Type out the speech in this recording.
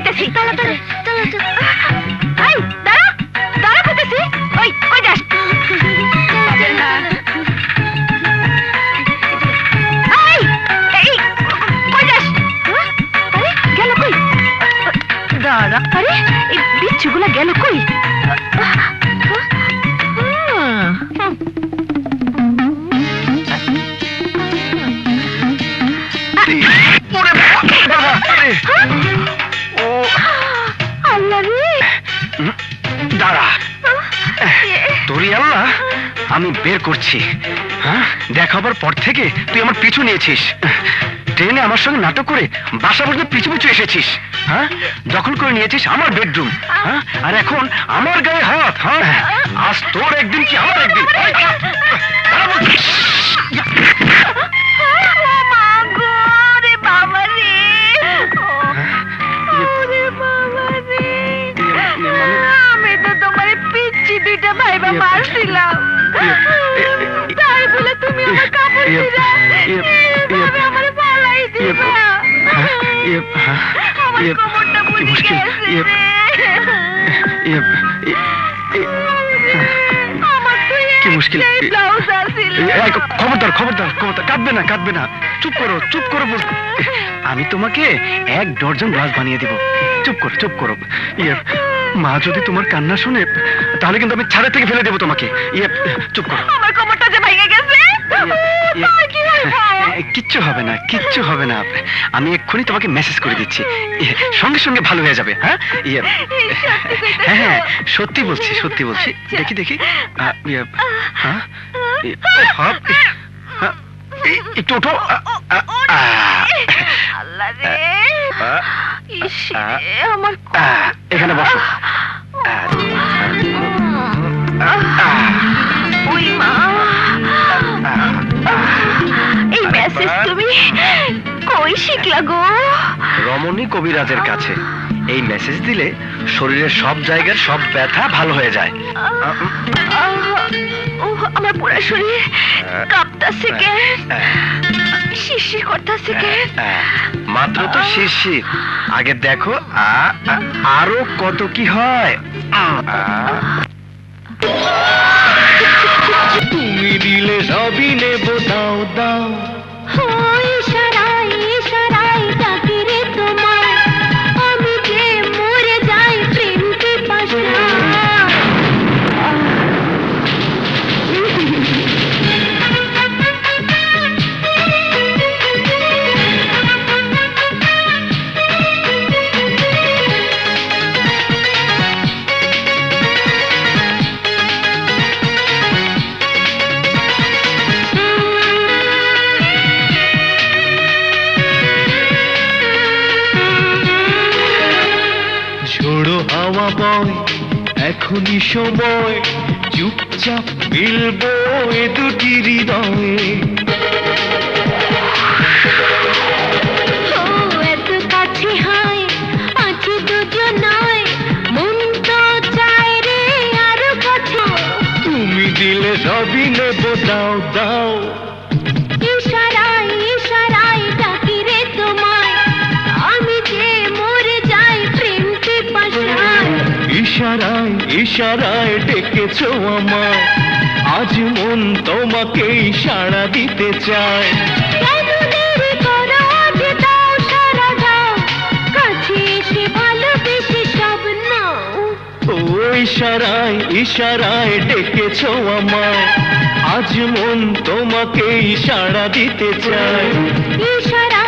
এই দাঁড়া দাঁড়া করতেছি। ওই ওই যাস। দাঁড়া। আরে এই বিচ্ছুগুলা গেল কই? আমি বের করছি। হ্যাঁ? দেখাবার পর থেকে তুই আমার পিছু নিয়েছিস। ট্রেনে আমার সঙ্গে নাটক করে বাসা পর্যন্ত পিছু পিছু এসেছিস। হ্যাঁ? দখল করে নিয়েছিস আমার বেডরুম হ্যাঁ? আর এখন আমার গায়ে হাত হ্যাঁ? আজ তোর একদিন কি আমার একদিন? এই, দাঁড়া বলছি। মা গো রে বাবা রে ওরে বাবা রে আমি তো তোমার পিচ্ছি দুইটা ভাইবা ইয়ে, তাই বলে তুমি আমার কাপড় ইয়ে, এইভাবে আমার পালাই দিবা। আমার কোমরটা বুঝে গেছে কি মুশকিল। খবরদার খবরদার খবরদার কাঁদবে না কাঁদবে না। চুপ করো চুপ করো আমি তোমাকে এক ডর্জন ব্লাউজ বানিয়ে দিব। চুপ করো চুপ করো। ইয়ে মা যদি তোমার কান্না শুনে তাহলে কিন্তু আমি ছাদের থেকে ফেলে দেবো তোমাকে। ইয়ে চুপ করো। আমার কোমরটা যে ভেঙে গেছে? ইয়ে, এ, কিচ্ছু হবে না কিচ্ছু হবে না। আমি এক্ষুনি তোমাকে মেসেজ করে দিচ্ছি। ইয়ে, সঙ্গে সঙ্গে ভালো হয়ে যাবে হ্যাঁ? ইয়ে হ্যাঁ হ্যাঁ সত্যি বলছি সত্যি বলছি। আচ্ছা। দেখি দেখি। হ্যাঁ? হ্যাঁ, একটু ওঠো। আল্লাহ আমার এখানে বসো। ওই মা। এই মেসেজ তুমি কই শিখলা গো? রমণী কবিরাজের কাছে এই মেসেজ দিলে শরীরের সব জায়গার সব ব্যথা ভালো হয়ে যায়। আমার পুরো শরীর কাঁপতাছে কে? শিরশির করতেছে কে? হ্যাঁ, মাত্র তো শিরশির। আগে দেখো আ, আ, আরও কত কি হয়। আ, তুমি দিলে সবই নেব দাও দাও। বয় এখনই সময় চুপচাপ মিলবো এ দুটি হৃদয়ে দিলে সবই নেব দাও দাও। ইশারায় ইশারায় ডেকেছো আমায়। আজ মন তোমাকেই সাড়া দিতে চায়। ইশারায় ইশারায় ডেকেছো আমায়। আজ মন তোমাকেই সাড়া দিতে চায়। ইশারা